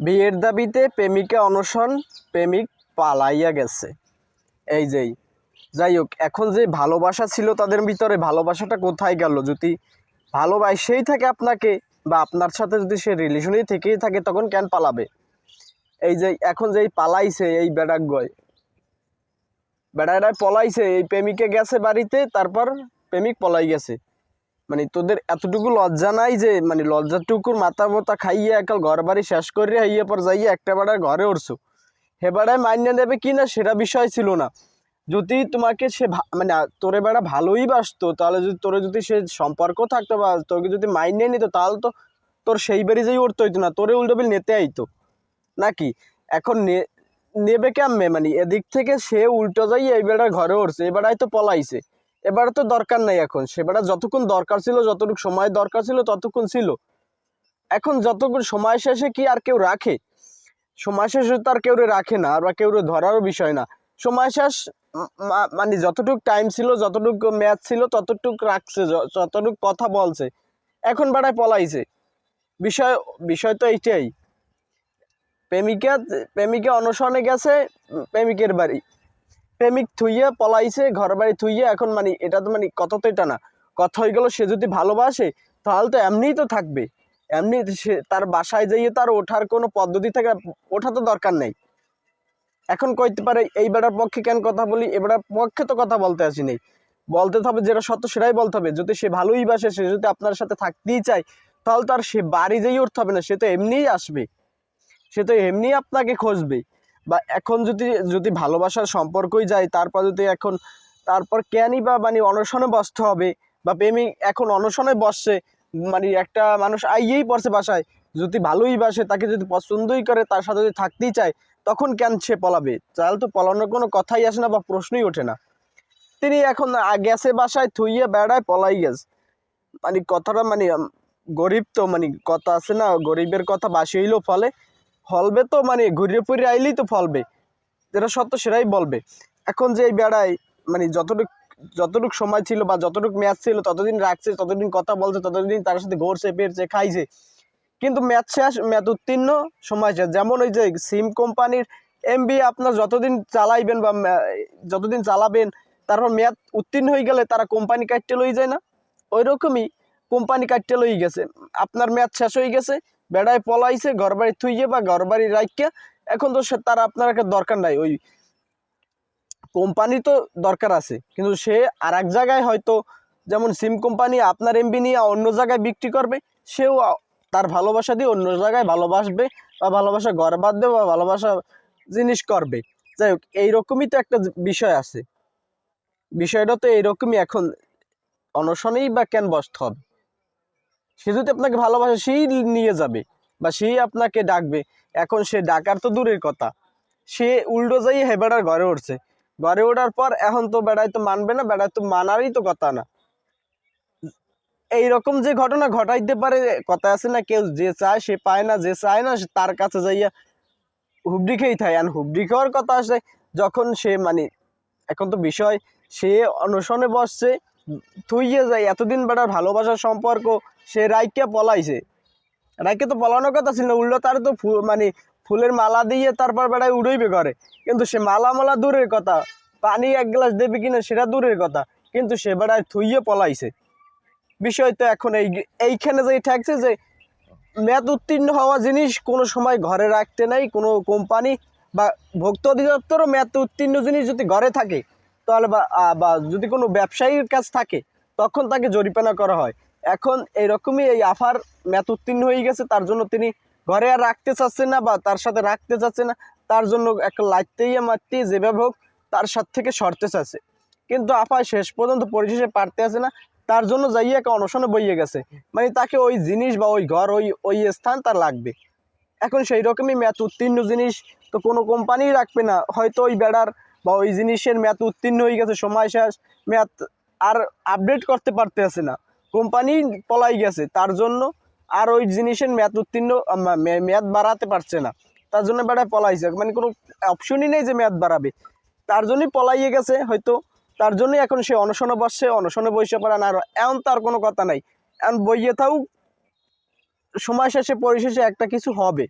বিয়ের দাবিতে প্রেমিকা অনশন, প্রেমিক পালাইয়া গেছে। এই যেই যাই হোক, এখন যে ভালোবাসা ছিল তাদের ভিতরে, ভালোবাসাটা কোথায় গেল? যদি ভালোবাসেই থাকে আপনাকে বা আপনার সাথে যদি সে রিলেশনেই থেকেই থাকে, তখন কেন পালাবে? এই যে, এখন যেই পালাইছে, এই গয় বেড়াটায় পলাইছে, এই প্রেমিকে গেছে বাড়িতে, তারপর প্রেমিক পলাই গেছে। মানে তোদের এতটুকু লজ্জা নাই যে মানে লজ্জাটুকুর মাথা মতা খাইয়ে একাল ঘর বাড়ি শেষ করে হাইয়ে পর যাইয়ে একটা বেড়ার ঘরে উঠছো। হে বেড়ায় মাইনে নেবে কি না সেটা বিষয় ছিল না। যদি তোমাকে সে মানে তোরে বেড়া ভালোই বাসতো, তাহলে যদি তোরে যদি সে সম্পর্ক থাকতো বা তোকে যদি মাইনে নিত, তাহলে তো তোর সেই বাড়ি যেই উঠতে হইতো না, তোরে উল্টো বিল নিতে আইতো। নাকি? এখন নেবে কেমনে? মানে এদিক থেকে সে উল্টো যাই এই বেড়ার ঘরে উঠছে এই বেড়ায় তো পলাইছে। এবারে তো দরকার নাই এখন। সে বেড়া যতক্ষণ দরকার ছিল, যতটুকু সময় দরকার ছিল, ততক্ষণ ছিল। এখন যতক্ষণ সময় শেষে কি আর কেউ রাখে? সময় শেষে তো আর কেউ রাখে না আর বা কেউ ধরারও বিষয় না। সময় শেষ মানে যতটুকু টাইম ছিল, যতটুকু ম্যাচ ছিল, ততটুকু রাখছে যতটুকু কথা বলছে। এখন বেড়ায় পলাইছে। বিষয় বিষয় তো এইটাই। প্রেমিকা প্রেমিকা অনশনে গেছে, প্রেমিকের বাড়ি। প্রেমিক থুইয়ে পলাইছে ঘর বাড়ি থুইয়ে এখন মানে এটা তো মানে কথা তো এটা না। কথা হয়ে গেল সে যদি ভালোবাসে, তাহলে তো এমনিই তো থাকবে। এমনি সে তার বাসায় যাইয়ে তার ওঠার কোনো পদ্ধতি থেকে ওঠা তো দরকার নেই। এখন কইতে পারে, এই বেটার পক্ষে কেন কথা বলি? এ বেটার পক্ষে তো কথা বলতে আসি নেই। বলতে হবে, যেটা সত্য সেটাই বলতে হবে। যদি সে ভালোই বাসে, সে যদি আপনার সাথে থাকতেই চায়, তাহলে তো আর সে বাড়ি যেই উঠতে হবে না, সে তো এমনিই আসবে। সে তো এমনিই আপনাকে খুঁজবে। বা এখন যদি যদি ভালোবাসার সম্পর্কই যায়, তারপর যদি এখন, তারপর কেনই বা মানে অনশনে বসতে হবে বা প্রেমিক এখন অনশনে বসছে মানে একটা মানুষ আইয়েই পড়ছে বাসায়, যদি ভালোই বাসে, তাকে যদি পছন্দই করে, তার সাথে যদি থাকতেই চায়, তখন কেন সে পলাবে? তাহলে তো পলানোর কোনো কথাই আসে না বা প্রশ্নই ওঠে না। তিনি এখন গেছে বাসায়, থুইয়ে বেড়ায়, পলাই গেছে। মানে কথাটা মানে গরিব তো মানে কথা আছে না, গরিবের কথা বাসি হইলেও ফলে। ফলবে তো মানে ঘুরে ফিরে আইলেই তো ফলবে। যেটা সত্য সেটাই বলবে। এখন যে এই বেড়ায় মানে যতটুক যতটুক সময় ছিল বা যতটুক ম্যাচ ছিল, ততদিন রাখছে, ততদিন কথা বলছে, ততদিন তার সাথে ঘুরছে পেরছে খাইছে। কিন্তু ম্যাচ শেষ, ম্যাচ উত্তীর্ণ, সময় শেষ। যেমন ওই যে সিম কোম্পানির এম এমবি আপনার যতদিন চালাইবেন বা যতদিন চালাবেন, তারপর মেয়াদ উত্তীর্ণ হয়ে গেলে তারা কোম্পানি কাটতে লই যায় না। ওই রকমই কোম্পানি কাটতে লই গেছে। আপনার মেয়াদ শেষ হয়ে গেছে বেড়ায় পলাইছে ঘর বাড়ি থুইয়ে বা ঘর বাড়ি রাখিয়া এখন তো সে তার আপনার একটা দরকার নাই, ওই কোম্পানি তো দরকার আছে। কিন্তু সে আর এক জায়গায় হয়তো যেমন সিম কোম্পানি আপনার এমবি নিয়ে অন্য জায়গায় বিক্রি করবে, সেও তার ভালোবাসা দিয়ে অন্য জায়গায় ভালোবাসবে বা ভালোবাসা ঘর বাঁধবে বা ভালোবাসা জিনিস করবে। যাই হোক, এইরকমই তো একটা বিষয় আছে। বিষয়টা তো এইরকমই এখন, অনশনেই বা কেন বসতে হবে? সে যদি আপনাকে ভালোবাসে, সেই নিয়ে যাবে বা সেই আপনাকে ডাকবে। এখন সে ডাকার তো দূরের কথা। সে উল্টো যাই হে বেড়ার ঘরে উঠছে। ঘরে ওঠার পর এখন তো বেড়ায় তো মানবে না, বেড়ায় তো মানারই তো কথা না। এইরকম যে ঘটনা ঘটাইতে পারে, কথা আছে না কেউ যে চায় সে পায় না, যে চায় না তার কাছে যাইয়া হুবড়ি খেয়েই থাকে। আর হুবড়ি খাওয়ার কথা আসে যখন সে মানে এখন তো বিষয়, সে অনশনে বসছে থুইয়ে যায় এতদিন বেড়ার ভালোবাসার সম্পর্ক, সে রাইকে পলাইছে। রাইকে তো পলানোর কথা ছিল না, উল্টো তার তো মানে ফুলের মালা দিয়ে তারপর বেড়ায় উড়ইবে করে কিন্তু সে মালা মালা দূরের কথা, পানি এক গ্লাস দেবে কিনা সেটা দূরের কথা, কিন্তু সে বেড়ায় থুইয়ে পলাইছে। বিষয় তো এখন এই এইখানে যে ঠেকছে যে, মেয়াদ উত্তীর্ণ হওয়া জিনিস কোনো সময় ঘরে রাখতে নাই, কোনো কোম্পানি বা ভোক্তা অধিদপ্তরও মেয়াদ উত্তীর্ণ জিনিস যদি ঘরে থাকে তাহলে বা যদি কোনো ব্যবসায়ীর কাছ থাকে, তখন তাকে জরিপানা করা হয়। এখন এইরকমই এই আফার ম্যাথ উত্তীর্ণ হয়ে গেছে, তার জন্য তিনি ঘরে আর রাখতে চাচ্ছেন না বা তার সাথে রাখতে চাচ্ছে না, তার জন্য একটা লাইতেই মারতেই যেভাবে হোক, তার সাথ থেকে সরতে চাচ্ছে। কিন্তু আফা শেষ পর্যন্ত পরিশেষে পারতে আছে না, তার জন্য যাইয়ে একটা অনশনে বইয়ে গেছে। মানে তাকে ওই জিনিস বা ওই ঘর, ওই ওই স্থান তার লাগবে। এখন সেই রকমই ম্যাথ উত্তীর্ণ জিনিস তো কোনো কোম্পানি রাখবে না। হয়তো ওই বেড়ার বা ওই জিনিসের ম্যাথ উত্তীর্ণ হয়ে গেছে, সময় শেষ ম্যাথ আর আপডেট করতে পারতে আছে না। কোম্পানি পলাই গেছে, তার জন্য আর ওই জিনিসের ম্যাথ উত্তীর্ণ মেয়াদ বাড়াতে পারছে না। তার জন্য বেড়ায় পলাইছে মানে কোনো অপশনই নেই যে মেয়াদ বাড়াবে। তার জন্যই পলাইয়ে গেছে, হয়তো তার জন্যই এখন সে অনশনে বসছে, অনশনে বসে পারে না আর এমন তার কোনো কথা নাই। এখন বইয়ে থাও সময় শেষে, পরিশেষে একটা কিছু হবে।